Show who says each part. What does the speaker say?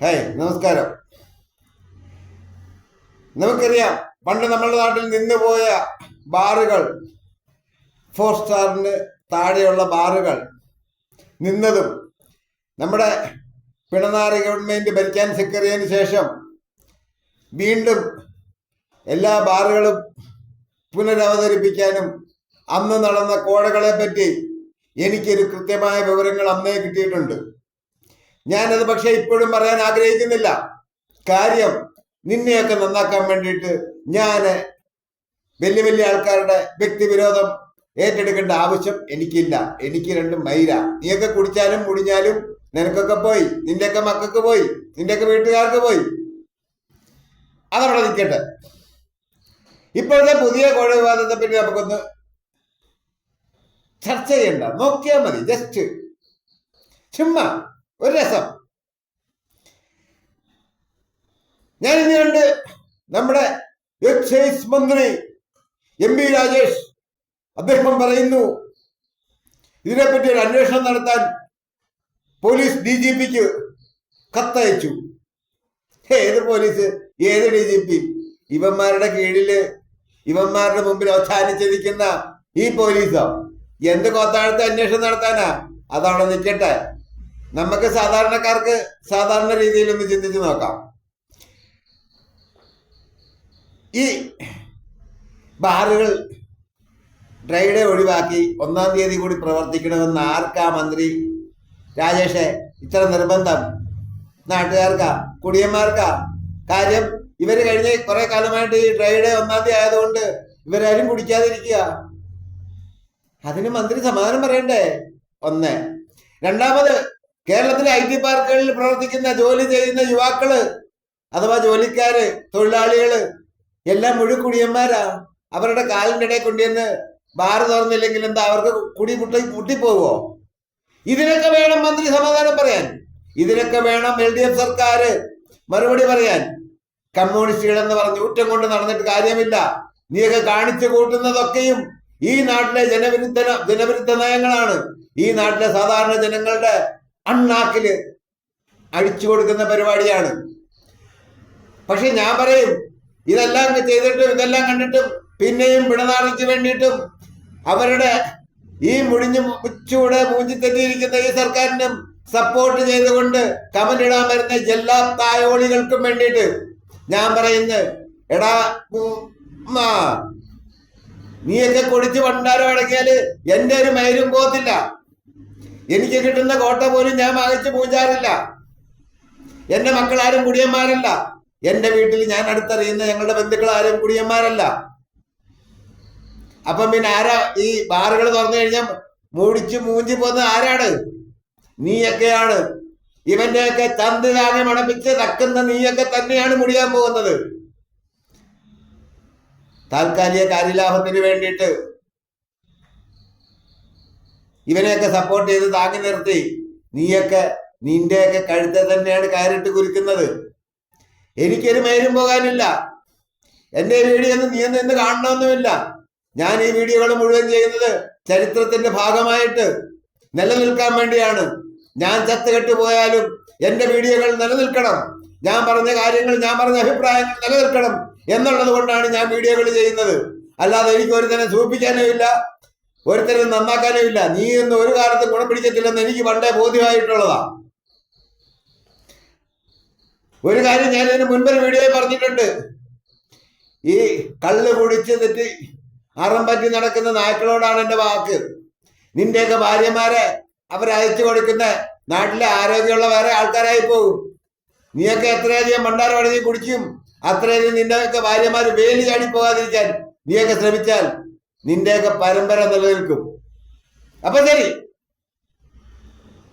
Speaker 1: Hi നമസ്കാരം. നമുക്കറിയാം പണ്ട് നമ്മുടെ നാട്ടിൽ നിന്നുപോയ ബാറുകൾ ഫോർ സ്റ്റാറിന് താഴെയുള്ള ബാറുകൾ നിന്നതും നമ്മുടെ പിണറായി ഗവൺമെന്റ് ഭരിക്കാൻ സെക്രട്ടറിയതിന് ശേഷം വീണ്ടും എല്ലാ ബാറുകളും പുനരവതരിപ്പിക്കാനും അന്ന് നടന്ന കോടകളെ പറ്റി എനിക്കൊരു കൃത്യമായ വിവരങ്ങൾ അന്നേ കിട്ടിയിട്ടുണ്ട്. ഞാനത് പക്ഷെ ഇപ്പോഴും പറയാൻ ആഗ്രഹിക്കുന്നില്ല. കാര്യം നിന്നെയൊക്കെ നന്നാക്കാൻ വേണ്ടിയിട്ട് ഞാൻ വലിയ വലിയ ആൾക്കാരുടെ വ്യക്തിവിരോധം ഏറ്റെടുക്കേണ്ട ആവശ്യം എനിക്കില്ല. എനിക്ക് രണ്ടും മൈര നീയൊക്കെ കുടിച്ചാലും മുടിഞ്ഞാലും നിനക്കൊക്കെ പോയി. നിന്റെയൊക്കെ മക്കൾക്ക് പോയി. നിന്റെയൊക്കെ വീട്ടുകാർക്ക് പോയി. അതവിടെ നിൽക്കട്ടെ. ഇപ്പോഴത്തെ പുതിയ കോഴ വിവാദത്തെ പറ്റി നമുക്കൊന്ന് ചർച്ച ചെയ്യണ്ട. നോക്കിയാൽ മതി. ജസ്റ്റ് ചുമ്മാ ഒരു രസം. ഞാൻ ഇന്ന് കണ്ട് നമ്മുടെ എക്സൈസ് മന്ത്രി എം പി രാജേഷ് അദ്ദേഹം പറയുന്നു ഇതിനെപ്പറ്റി ഒരു അന്വേഷണം നടത്താൻ പോലീസ് ഡി ജി പിക്ക് കത്തയച്ചു. ഏത് പോലീസ്? ഏത് ഡി ജി പി? ഇവന്മാരുടെ കീഴിൽ ഇവന്മാരുടെ മുമ്പിൽ അവസാനിച്ചിരിക്കുന്ന ഈ പോലീസോ? എന്ത് കോത്താഴത്തെ അന്വേഷണം നടത്താനാ? അതവിടെ നിൽക്കട്ടെ നമുക്ക് സാധാരണക്കാർക്ക് സാധാരണ രീതിയിൽ ഒന്ന് ചിന്തിച്ചു നോക്കാം. ഈ ബാറുകൾ ഡ്രൈഡേ ഒഴിവാക്കി ഒന്നാം തീയതി കൂടി പ്രവർത്തിക്കണമെന്ന് ആർക്കാ മന്ത്രി രാജേഷെ? ഇത്ര നിർബന്ധം. നാട്ടുകാർക്കാ? കുടിയന്മാർക്കാ? കാര്യം ഇവർ കഴിഞ്ഞ കുറെ കാലമായിട്ട് ഈ ഡ്രൈഡേ ഒന്നാം തീയതി ആയതുകൊണ്ട് ഇവരാരും കുടിക്കാതിരിക്കുക. അതിന് മന്ത്രി സമാധാനം പറയണ്ടേ? ഒന്ന്. രണ്ടാമത് കേരളത്തിലെ ഐ ടി പാർക്കുകളിൽ പ്രവർത്തിക്കുന്ന ജോലി ചെയ്യുന്ന യുവാക്കൾ അഥവാ ജോലിക്കാര് തൊഴിലാളികൾ എല്ലാം മുഴുക്കുടിയന്മാരാ അവരുടെ കാലിനിടയിൽ കൊണ്ടുവന്ന് ബാറ് തുറന്നില്ലെങ്കിൽ എന്താ അവർക്ക് കുടി മുട്ടി മുട്ടിപ്പോവോ? ഇതിനൊക്കെ വേണം മന്ത്രി സമാധാനം പറയാൻ. ഇതിനൊക്കെ വേണം എൽ ഡി എഫ് സർക്കാർ മറുപടി പറയാൻ. കമ്മ്യൂണിസ്റ്റുകൾ എന്ന് പറഞ്ഞ് ഊറ്റം കൊണ്ട് നടന്നിട്ട് കാര്യമില്ല. നീയൊക്കെ കാണിച്ചു കൂട്ടുന്നതൊക്കെയും ഈ നാട്ടിലെ ജനവിരുദ്ധ ജനവിരുദ്ധ നയങ്ങളാണ്. ഈ നാട്ടിലെ സാധാരണ ജനങ്ങളുടെ അണ്ണാക്കിൽ അഴിച്ചു കൊടുക്കുന്ന പരിപാടിയാണ്. പക്ഷെ ഞാൻ പറയും ഇതെല്ലാം ചെയ്തിട്ടും ഇതെല്ലാം കണ്ടിട്ടും പിന്നെയും പിണനാളിക്ക് വേണ്ടിയിട്ടും അവരുടെ ഈ മുടിഞ്ഞു മുച്ചൂടെ മൂഞ്ചിത്തെറ്റിയിരിക്കുന്ന ഈ സർക്കാരിനും സപ്പോർട്ട് ചെയ്തുകൊണ്ട് കമന്റ് ഇടാൻ വരുന്ന എല്ലാ തായോളികൾക്കും വേണ്ടിയിട്ട് ഞാൻ പറയുന്നു എടാ നീയൊക്കെ കുടിച്ച് ഭണ്ഡാരം അടക്കിയാൽ എന്റെ ഒരു മൈരും പോകത്തില്ല എനിക്ക് കിട്ടുന്ന കോട്ട പോലും ഞാൻ വാങ്ങിച്ചു പൂജാറില്ല എന്റെ മക്കളാരും കുടിയന്മാരല്ല. എന്റെ വീട്ടിൽ ഞാൻ അടുത്തറിയുന്ന ഞങ്ങളുടെ ബന്ധുക്കൾ ആരും കുടിയന്മാരല്ല. അപ്പം പിന്നെ ആരാ ഈ ബാറുകൾ തുറന്നു കഴിഞ്ഞാൽ മൂടിച്ച് മൂഞ്ചി പോകുന്ന ആരാണ്? നീയൊക്കെയാണ്. ഇവന്റെയൊക്കെ ചന്ത് താങ്ങി മണപ്പിച്ച് തക്കുന്ന നീയൊക്കെ തന്നെയാണ് മുടിയാൻ പോകുന്നത്. താൽക്കാലിക കാര്യലാഭത്തിന് വേണ്ടിയിട്ട് ഇവനെയൊക്കെ സപ്പോർട്ട് ചെയ്ത് താങ്ങി നിർത്തി. നീയൊക്കെ നിന്റെയൊക്കെ കഴുത്തെ തന്നെയാണ് കയറിട്ട് കുരുക്കുന്നത്. എനിക്കൊരു മേലും പോകാനില്ല. എന്റെ വീഡിയോ ഒന്നും നീ ഒന്നും ഇന്ന് കാണണമെന്നുമില്ല. ഞാൻ ഈ വീഡിയോകൾ മുഴുവൻ ചെയ്യുന്നത് ചരിത്രത്തിന്റെ ഭാഗമായിട്ട് നിലനിൽക്കാൻ വേണ്ടിയാണ്. ഞാൻ ചത്തുകെട്ട് പോയാലും എന്റെ വീഡിയോകൾ നിലനിൽക്കണം. ഞാൻ പറഞ്ഞ കാര്യങ്ങൾ ഞാൻ പറഞ്ഞ അഭിപ്രായങ്ങൾ നിലനിൽക്കണം എന്നുള്ളത് കൊണ്ടാണ് ഞാൻ വീഡിയോകൾ ചെയ്യുന്നത്. അല്ലാതെ എനിക്ക് ഒരു തന്നെ സൂപ്പിക്കാനും ഇല്ല ഒരുത്തരെ നന്നാക്കാനേ ഇല്ല നീ എന്ന് ഒരു കാലത്തും ഗുണം പിടിക്കത്തില്ലെന്ന് എനിക്ക് പണ്ടേ ബോധ്യമായിട്ടുള്ളതാ. ഒരു കാര്യം ഞാൻ ഇതിന് മുൻപൊരു വീഡിയോയിൽ പറഞ്ഞിട്ടുണ്ട്. ഈ കള്ള് കുടിച്ച് തെറ്റി അറം പറ്റി നടക്കുന്ന നായ്ക്കളോടാണ് എന്റെ വാക്ക്. നിന്റെയൊക്കെ ഭാര്യമാരെ അവരയച്ചു കൊടുക്കുന്ന നാട്ടിലെ ആരോഗ്യമുള്ള വേറെ ആൾക്കാരായി പോകും. നീയൊക്കെ എത്രയധികം ഭണ്ഡാരം അടങ്ങി കുടിക്കും അത്രയധികം നിന്റെയൊക്കെ ഭാര്യമാർ വേലി ചാടി പോകാതിരിക്കാൻ നീയൊക്കെ ശ്രമിച്ചാൽ നിന്റെയൊക്കെ പരമ്പര നിലനിൽക്കും. അപ്പൊ ശരി.